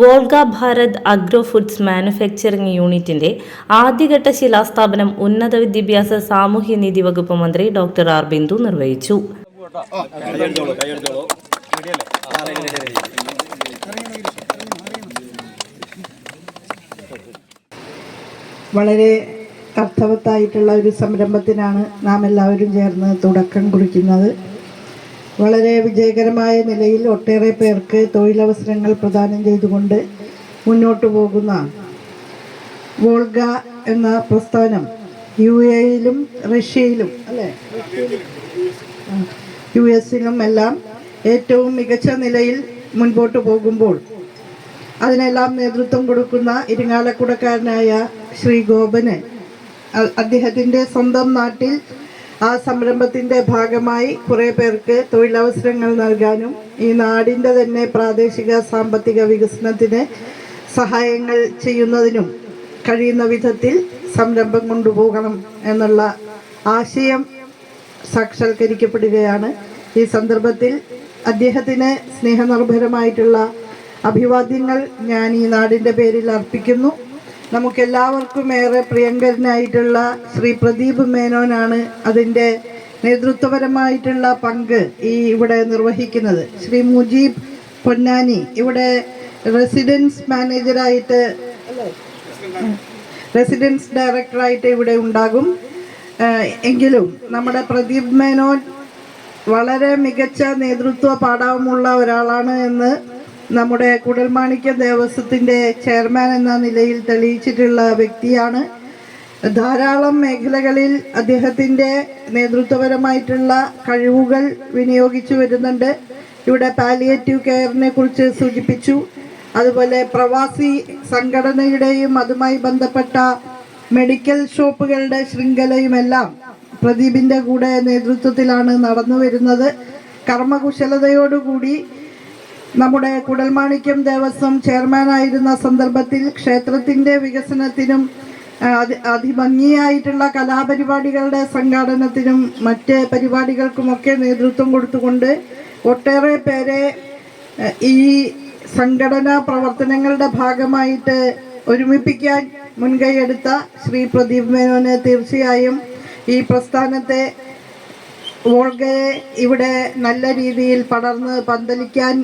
Volga Bharat agro foods manufacturing യൂണിറ്റിന്റെ ആദ്യഘട്ട ശിലാസ്ഥാപനം ഉന്നത വിദ്യാഭ്യാസ സാമൂഹ്യനീതി വകുപ്പ് മന്ത്രി ഡോക്ടർ ആർ ബിന്ദു നിർവഹിച്ചു. വളരെ അർത്ഥവത്തായിട്ടുള്ള ഒരു സംരംഭത്തിനാണ് നാം എല്ലാവരും ചേർന്ന് തുടക്കം കുറിക്കുന്നത്. വളരെ വിജയകരമായ നിലയിൽ ഒട്ടേറെ പേർക്ക് തൊഴിലവസരങ്ങൾ പ്രദാനം ചെയ്തുകൊണ്ട് മുന്നോട്ട് പോകുന്ന വോൾഗ എന്ന പ്രസ്ഥാനം യു എയിലും റഷ്യയിലും അല്ലേ? യു എസിലും എല്ലാം ഏറ്റവും മികച്ച നിലയിൽ മുൻപോട്ട് പോകുമ്പോൾ അതിനെല്ലാം നേതൃത്വം കൊടുക്കുന്ന ഇരിങ്ങാലക്കുടക്കാരനായ ശ്രീ ഗോപന് അദ്ദേഹത്തിന്റെ സ്വന്തം നാട്ടിൽ ആ സംരംഭത്തിന്റെ ഭാഗമായി കുറേ പേർക്ക് തൊഴിലവസരങ്ങൾ നൽകാനും ഈ നാടിന്റെ തന്നെ പ്രാദേശിക സാമ്പത്തിക വികസനത്തിന് സഹായങ്ങൾ ചെയ്യുന്നതിനും കഴിയുന്ന വിധത്തിൽ സംരംഭം കൊണ്ടുപോകണം എന്നുള്ള ആശയം സാക്ഷാത്കരിക്കപ്പെടുകയാണ്. ഈ സന്ദർഭത്തിൽ അദ്ദേഹത്തിന് സ്നേഹനിർഭരമായിട്ടുള്ള അഭിവാദ്യങ്ങൾ ഞാൻ ഈ നാടിന്റെ പേരിൽ അർപ്പിക്കുന്നു. നമുക്കെല്ലാവർക്കും ഏറെ പ്രിയങ്കരനായിട്ടുള്ള ശ്രീ പ്രദീപ് മേനോനാണ് അതിന്റെ നേതൃത്വപരമായിട്ടുള്ള പങ്ക് ഈ ഇവിടെ നിർവഹിക്കുന്നത്. ശ്രീ മുജീബ് പൊന്നാനി ഇവിടെ റെസിഡൻസ് മാനേജറായിട്ട് റെസിഡൻസ് ഡയറക്ടറായിട്ട് ഇവിടെ ഉണ്ടാകും. എങ്കിലും നമ്മുടെ പ്രദീപ് മേനോൻ വളരെ മികച്ച നേതൃത്വ പാഠവുമുള്ള ഒരാളാണ് എന്ന് നമ്മുടെ കുടൽമാണിക്യ ദേവസ്വത്തിന്റെ ചെയർമാൻ എന്ന നിലയിൽ തെളിയിച്ചിട്ടുള്ള വ്യക്തിയാണ്. ധാരാളം മേഖലകളിൽ അദ്ദേഹത്തിന്റെ നേതൃത്വപരമായിട്ടുള്ള കഴിവുകൾ വിനിയോഗിച്ചു വരുന്നുണ്ട്. ഇവിടെ പാലിയേറ്റീവ് കെയറിനെ കുറിച്ച് സൂചിപ്പിച്ചു. അതുപോലെ പ്രവാസി സംഘടനയുടെയും അതുമായി ബന്ധപ്പെട്ട മെഡിക്കൽ ഷോപ്പുകളുടെ ശൃംഖലയുമെല്ലാം പ്രദീപിന്റെ കൂടെ നേതൃത്വത്തിലാണ് നടന്നു വരുന്നത് കർമ്മകുശലതയോടുകൂടി നമ്മുടെ കുടൽമാണിക്യം ദേവസ്വം ചെയർമാനായിരുന്ന സന്ദർഭത്തിൽ ക്ഷേത്രത്തിന്റെ വികസനത്തിനും അതിഭംഗിയായിട്ടുള്ള കലാപരിപാടികളുടെ സംഘാടനത്തിനും മറ്റ് പരിപാടികൾക്കുമൊക്കെ നേതൃത്വം കൊടുത്തുകൊണ്ട് ഒട്ടേറെ പേരെ ഈ സംഘടനാ പ്രവർത്തനങ്ങളുടെ ഭാഗമായിട്ട് ഒരുമിപ്പിക്കാൻ മുൻകൈയെടുത്ത ശ്രീ പ്രദീപ് മേനോന് തീർച്ചയായും ഈ പ്രസ്ഥാനത്തെ വോൾഗയെ ഇവിടെ നല്ല രീതിയിൽ പടർന്ന് പന്തലിക്കാൻ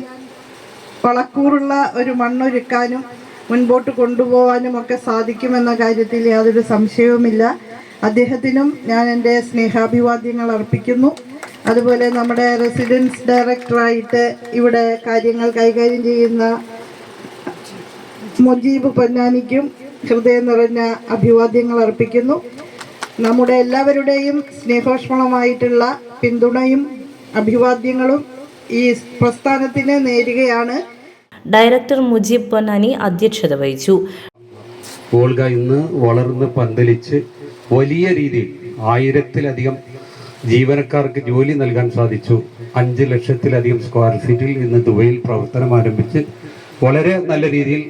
വളക്കൂറുള്ള ഒരു മണ്ണൊരുക്കാനും മുൻപോട്ട് കൊണ്ടുപോകാനും ഒക്കെ സാധിക്കുമെന്ന കാര്യത്തിൽ യാതൊരു സംശയവുമില്ല. അദ്ദേഹത്തിനും ഞാൻ എന്റെ സ്നേഹാഭിവാദ്യങ്ങൾ അർപ്പിക്കുന്നു. അതുപോലെ നമ്മുടെ റെസിഡൻസ് ഡയറക്ടറായിട്ട് ഇവിടെ കാര്യങ്ങൾ കൈകാര്യം ചെയ്യുന്ന മുജീബ് പൊന്നാനിക്കും ഹൃദയം നിറഞ്ഞ അഭിവാദ്യങ്ങൾ അർപ്പിക്കുന്നു. നമ്മുടെ എല്ലാവരുടെയും സ്നേഹോഷ്മളമായിട്ടുള്ള പിന്തുണയും അഭിവാദ്യങ്ങളും ഈ പ്രസ്ഥാനത്തിന് നേരുകയാണ് ഡയറക്ടർ മുജീബ് പൊന്നാനി അധ്യക്ഷത വഹിച്ചു. വോൾഗ ഇന്ന് വളർന്ന് പന്തലിച്ച് വലിയ രീതിയിൽ ആയിരത്തിലധികം ജീവനക്കാർക്ക് ജോലി നൽകാൻ സാധിച്ചു. അഞ്ച് ലക്ഷത്തിലധികം സ്ക്വയർ ഫീറ്റിൽ ഇന്ന് ദുബൈയിൽ പ്രവർത്തനം ആരംഭിച്ച് വളരെ നല്ല രീതിയിൽ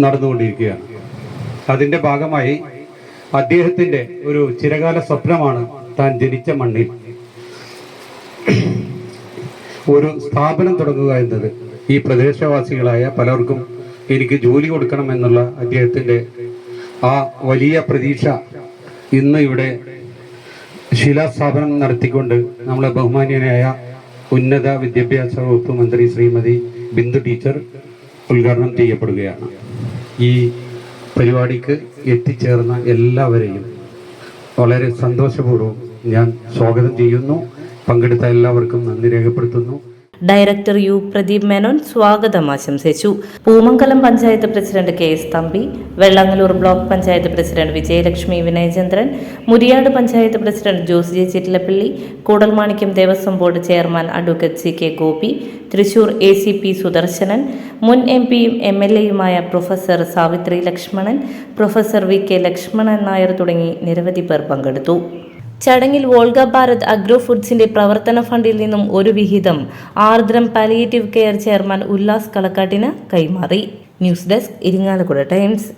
നടന്നുകൊണ്ടിരിക്കുകയാണ്. അതിന്റെ ഭാഗമായി അദ്ദേഹത്തിന്റെ ഒരു ചിരകാല സ്വപ്നമാണ് താൻ ജനിച്ച മണ്ണിൽ. ഒരു സ്ഥാപനം തുടങ്ങുക എന്നത് ഈ പ്രദേശവാസികളായ പലർക്കും എനിക്ക് ജോലി കൊടുക്കണം എന്നുള്ള അദ്ദേഹത്തിന്റെ ആ വലിയ പ്രതീക്ഷ ഇന്ന് ഇവിടെ ശിലാസ്ഥാപനം നടത്തിക്കൊണ്ട് നമ്മളെ ബഹുമാന്യനായ ഉന്നത വിദ്യാഭ്യാസ വകുപ്പ് മന്ത്രി ശ്രീമതി ബിന്ദു ടീച്ചർ ഉദ്ഘാടനം ചെയ്യപ്പെടുകയാണ്. ഈ പരിപാടിക്ക് എത്തിച്ചേർന്ന എല്ലാവരെയും വളരെ സന്തോഷപൂർവം ഞാൻ സ്വാഗതം ചെയ്യുന്നു. പങ്കെടുത്ത എല്ലാവർക്കും നന്ദി രേഖപ്പെടുത്തുന്നു. ഡയറക്ടർ യു പ്രദീപ് മേനോൻ സ്വാഗതം ആശംസിച്ചു. Poomangalam panchayat president K S Thampi Vellangallur block panchayat president Vijayalakshmi Vinayachandran Muriyad panchayat president Jose J Chittilappally Koodalmanikyam Devaswom board chairman advocate C K Gopi Thrissur A C P Sudarshanan മുൻ M പിയും M L എയുമായ professor Savitri Lakshmanan professor V K Lakshmanan Nair തുടങ്ങി നിരവധി പേർ പങ്കെടുത്തു. ചടങ്ങിൽ Volga Bharat agro ഫുഡ്സിന്റെ പ്രവർത്തന ഫണ്ടിൽ നിന്നും ഒരു വിഹിതം Ardram palliative care chairman Ullas കളക്കാട്ടിന് കൈമാറി news desk Irinjalakuda Times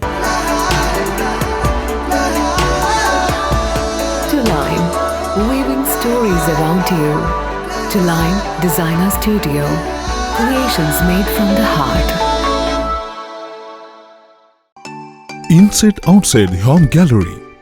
stories around you. To Line Designer Studio, creations made from the heart. Inside outside home gallery